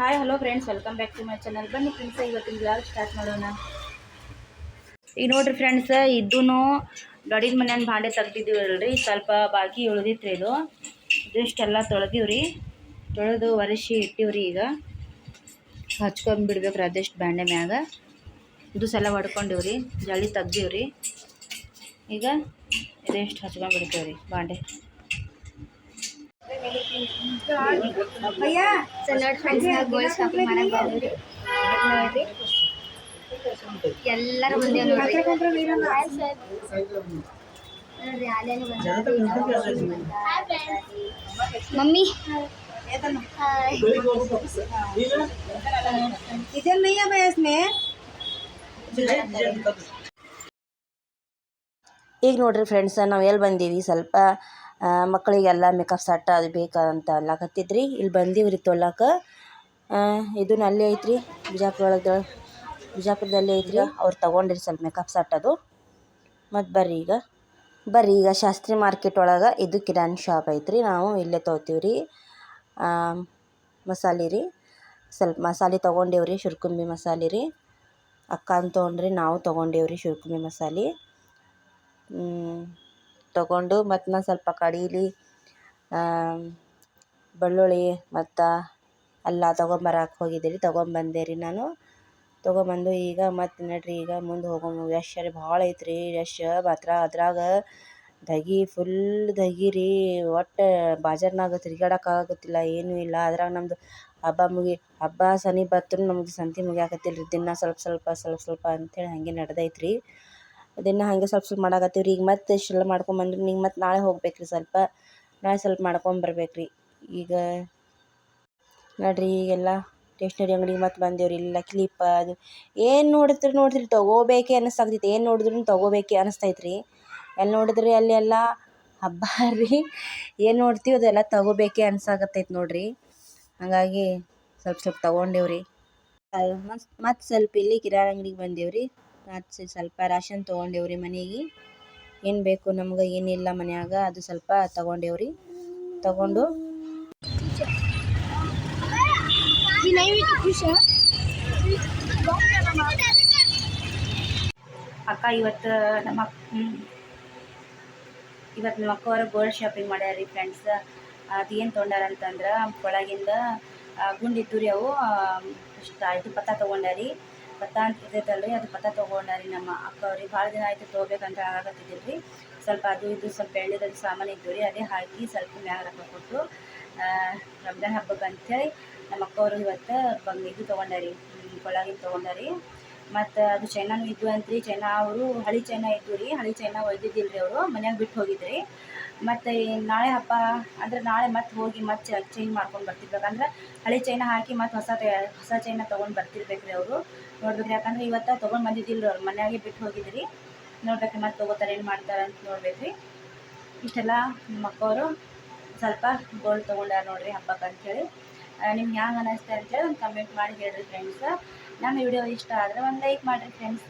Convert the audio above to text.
Hi hello friends welcome back to my channel ಬನ್ನಿ friends ಇವತ್ತಿನ blog start ಮಾಡೋಣ. ಈಗ ನೋಡ್ರಿ ಫ್ರೆಂಡ್ಸ್ ಇದೂ ಗಡಿನ ಮನೆಯನ್ನು ಭಾಂಡೆ ತೆಗ್ದಿದ್ದೀವಲ್ರಿ ಸ್ವಲ್ಪ ಬಾಕಿ ಉಳಿದಿತ್ತು ಇದು. ಇದಿಷ್ಟೆಲ್ಲ ತೊಳೆದೀವ್ರಿ. ತೊಳೆದು ಒರೆಸಿ ಇಟ್ಟಿವ್ರಿ ಈಗ. ಹಚ್ಕೊಂಬಿಡ್ಬೇಕು ಬಿಡ್ಬೇಕ್ರಿ ಅದೆಷ್ಟು ಬಾಂಡೆ ಮ್ಯಾಗ. ಇದು ಸಲ ಹೊಡ್ಕೊಂಡಿವ್ರಿ ಜಳಿ ತೆಗ್ದೀವ್ರಿ. ಈಗ ಇದೆಷ್ಟು ಹಚ್ಕೊಂಡ್ ಬಿಡ್ತೇವ್ರಿ ಬಾಂಡೆ ಸೊ ನೋಡಿ ಫ್ರೆಂಡ್ಸ್ ನಾವು ಗೋಲ್ಡ್ ಶಾಪಿಂಗ್ ಮಾಡಕ್ ಬಂದ್ರಿ ನೋಡ್ರಿ ಎಲ್ಲರ ಮುಂದೆ ನೋಡ್ರಿ ನೋಡ್ರಿ ಆಲೇನು ಮಮ್ಮಿ इधर नहीं है मैं इसमें ಈಗ ನೋಡ್ರಿ ಫ್ರೆಂಡ್ಸ್ ನಾವು ಎಲ್ಲಿ ಬಂದೀವಿ? ಸ್ವಲ್ಪ ಮಕ್ಕಳಿಗೆಲ್ಲ ಮೇಕಪ್ ಸೆಟ್ ಅದು ಬೇಕಂತ ಅನ್ಲಾಕತ್ತಿದ್ರಿ. ಇಲ್ಲಿ ಬಂದೀವಿ ರೀ ಇದು ಇದನ್ನ ಅಲ್ಲೇ ಐತ್ರಿ ಬಿಜಾಪುರ ಒಳಗೆ ಬಿಜಾಪುರದಲ್ಲಿ ಐತ್ರಿ. ಅವ್ರು ತೊಗೊಂಡಿರಿ ಸ್ವಲ್ಪ ಮೇಕಪ್ ಸೆಟ್ ಅದು. ಮತ್ತು ಬರ್ರಿ ಈಗ. ಬರ್ರಿ ಈಗ ಶಾಸ್ತ್ರಿ ಮಾರ್ಕೆಟ್ ಒಳಗೆ ಇದು ಕಿರಾಣಿ ಶಾಪ್ ಐತ್ರಿ. ನಾವು ಇಲ್ಲೇ ತೊಗೋತೀವಿ ರೀ ಮಸಾಲೆ ರೀ. ಸ್ವಲ್ಪ ಮಸಾಲೆ ತೊಗೊಂಡೇವ್ರಿ, ಶುರ್ಕುಂಬಿ ಮಸಾಲೆ ರೀ. ಅಕ್ಕ ಅಂತ ತೊಗೊಂಡ್ರಿ, ನಾವು ತೊಗೊಂಡೇವ್ರಿ ಶುರ್ಕುಂಬಿ ಮಸಾಲೆ. ತೊಗೊಂಡು ಮತ್ತು ನಾನು ಸ್ವಲ್ಪ ಕಡೀಲಿ ಬೆಳ್ಳುಳ್ಳಿ ಮತ್ತು ಅಲ್ಲ ತಗೊಂಬರಕ್ಕೆ ಹೋಗಿದ್ದೆ ರೀ, ತೊಗೊಂಬಂದೆ ರೀ ನಾನು. ತೊಗೊಂಬಂದು ಈಗ ಮತ್ತು ನಡ್ರಿ ಈಗ ಮುಂದೆ ಹೋಗೋಣ ರಶ್ ರೀ, ಭಾಳ ಐತ್ರಿ ರಶ್ ಮಾತ್ರ ಅದ್ರಾಗ ದಗಿ ಫುಲ್ ದಗಿ ರೀ, ಒಟ್ಟು ಬಾಜಾರ್ನಾಗ ತಿರ್ಗಾಡೋಕ್ಕಾಗತ್ತಿಲ್ಲ ಏನೂ ಇಲ್ಲ. ಅದ್ರಾಗ ನಮ್ಮದು ಹಬ್ಬ ಮುಗಿ, ಹಬ್ಬ ಸನಿ ಬತ್ತು ನಮ್ಗೆ ಸಂತೆ ಮುಗಿಯಾಕತ್ತಿಲ್ಲ ರೀ ದಿನ ಸ್ವಲ್ಪ ಸ್ವಲ್ಪ ಸ್ವಲ್ಪ ಸ್ವಲ್ಪ ಅಂಥೇಳಿ ಹಾಗೆ ನಡ್ದೈತೆ ರೀ ದಿನ ಹಾಗೆ ಸ್ವಲ್ಪ ಸ್ವಲ್ಪ ಮಾಡಾಕತ್ತೀವಿ ರೀ. ಈಗ ಮತ್ತೆ ಇಷ್ಟೆಲ್ಲ ಮಾಡ್ಕೊಂಬಂದ್ರೆ ಈಗ ಮತ್ತೆ ನಾಳೆ ಹೋಗ್ಬೇಕು ರೀ ಸ್ವಲ್ಪ. ನಾಳೆ ಸ್ವಲ್ಪ ಮಾಡ್ಕೊಂಬರ್ಬೇಕು ರೀ. ಈಗ ನೋಡ್ರಿ ಈಗೆಲ್ಲ ಸ್ಟೇಷ್ನರಿ ಅಂಗಡಿಗೆ ಮತ್ತೆ ಬಂದೇವ್ರಿ. ಇಲ್ಲ ಕ್ಲಿಪ್ ಅದು ಏನು ನೋಡಿದ್ರು ನೋಡಿದ್ರಿ ತೊಗೋಬೇಕೇ ಅನ್ನಿಸ್ತಾಗ್ತೈತಿ ಏನು ನೋಡಿದ್ರು ತೊಗೋಬೇಕೇ ಅನ್ನಿಸ್ತೈತೆ ರೀ. ಎಲ್ಲಿ ನೋಡಿದ್ರಿ ಅಲ್ಲಿ ಎಲ್ಲ ಹಬ್ಬ ರೀ. ಏನು ನೋಡ್ತೀವಿ ಅದೆಲ್ಲ ತೊಗೋಬೇಕೇ ಅನ್ಸಾಕತ್ತೈತೆ ನೋಡ್ರಿ. ಹಾಗಾಗಿ ಸ್ವಲ್ಪ ಸ್ವಲ್ಪ ತೊಗೊಂಡೇವ್ರಿ. ಮತ್ತು ಸ್ವಲ್ಪ ಇಲ್ಲಿ ಕಿರಾಣಿ ಅಂಗಡಿಗೆ ಬಂದೇವ್ರಿ. ಮತ್ತು ಸ್ವಲ್ಪ ರಾಷನ್ ತೊಗೊಂಡೇವ್ರಿ ಮನೆಗೆ. ಏನು ಬೇಕು ನಮ್ಗೆ ಏನಿಲ್ಲ ಮನ್ಯಾಗ ಅದು ಸ್ವಲ್ಪ ತೊಗೊಂಡೇವ್ರಿ. ತಗೊಂಡು. ಅಕ್ಕ ಇವತ್ತು ನಮ್ಮ ಇವತ್ತು ನಮ್ಮ ಅಕ್ಕವರು ಗೋಲ್ಡ್ ಶಾಪಿಂಗ್ ಮಾಡ್ಯಾರ ಫ್ರೆಂಡ್ಸ್ ಅದು ಏನು ತೊಗೊಂಡಾರ ಅಂತಂದ್ರೆ ಒಳಗಿಂದ ಗುಂಡಿ ಗುಂಡಿದ್ದು ರೀ ಅವು ಆ, ಇಷ್ಟ ಇದು ಪತ್ತ ತೊಗೊಂಡಾರಿ. ಪತ್ತ ಅಂತ ರೀ ಅದು ಭತ್ತ ತೊಗೊಂಡಾರಿ ನಮ್ಮ ಅಕ್ಕವ್ರಿಗೆ ಭಾಳ ದಿನ ಆಯ್ತು ತೊಗೋಬೇಕಂತ ಆಗತ್ತಿದ್ದಿಲ್ಲ ರೀ ಸ್ವಲ್ಪ ಅದು ಇದು ಸ್ವಲ್ಪ ಎಳ್ಳಿದಲ್ಲಿ ಸಾಮಾನು ಇದ್ದು ರೀ ಅದೇ ಹಾಕಿ ಸ್ವಲ್ಪ ಮ್ಯಾಗ ರೊಕ್ಕ ಕೊಟ್ಟು ರಂಜಾನ್ ಹಬ್ಬಕ್ಕೆ ಅಂಥೇಳಿ ನಮ್ಮ ಅಕ್ಕವರು ಇವತ್ತು ಬಂಗ್ ಇದು ತೊಗೊಂಡಾರಿ ಒಳಗಿಂದ ತೊಗೊಂಡಾರಿ. ಮತ್ತು ಅದು ಚೈನಾನು ಇದ್ವು ಅಂತ್ರಿ. ಚೈನಾ ಅವರು ಹಳಿ ಚೈನಾ ಇದ್ವು ರೀ. ಹಳಿ ಚೈನಾ ಒಯ್ದಿದ್ದಿಲ್ಲ ಅವರು. ಮನ್ಯಾಗ ಬಿಟ್ಟು ಹೋಗಿದ್ರಿ. ಮತ್ತು ನಾಳೆ ಹಬ್ಬ, ಅಂದ್ರೆ ನಾಳೆ ಮತ್ತೆ ಹೋಗಿ ಮತ್ತೆ ಚೇಂಜ್ ಮಾಡ್ಕೊಂಡು ಬರ್ತಿರ್ಬೇಕಂದ್ರೆ ಹಳೆ ಚೈನಾ ಹಾಕಿ ಮತ್ತೆ ಹೊಸ ಹೊಸ ಚೈನಾ ತೊಗೊಂಡು ಬರ್ತಿರ್ಬೇಕು ರೀ ಅವರು. ನೋಡ್ಬೇಕು ಯಾಕಂದ್ರೆ ಇವತ್ತು ತೊಗೊಂಡು ಬಂದಿದ್ದಿಲ್ಲ ಅವ್ರು. ಮನೆಯಾಗೆ ಬಿಟ್ಟು ಹೋಗಿದ್ರಿ. ನೋಡ್ಬೇಕು ಮತ್ತೆ ತೊಗೋತಾರೆ ಏನು ಮಾಡ್ತಾರೆ ಅಂತ ನೋಡ್ಬೇಕು ರೀ ಇಷ್ಟೆಲ್ಲ ನಮ್ಮ ಅಕ್ಕವರು ಸ್ವಲ್ಪ ಗೋಲ್ಡ್ ತೊಗೊಂಡ್ಯಾರ ನೋಡ್ರಿ ಹಬ್ಬಕ್ಕೆ ಅಂಥೇಳಿ ನಿಮ್ಗೆ ಹ್ಯಾಂಗೆ ಅನ್ನಿಸ್ತಾ ಅಂತೇಳಿ ಒಂದು ಕಮೆಂಟ್ ಮಾಡಿ ಹೇಳಿರಿ ಫ್ರೆಂಡ್ಸ್ ನಮ್ಮ ವಿಡಿಯೋ ಇಷ್ಟ ಆದರೆ ಒಂದು ಲೈಕ್ ಮಾಡಿರಿ ಫ್ರೆಂಡ್ಸ್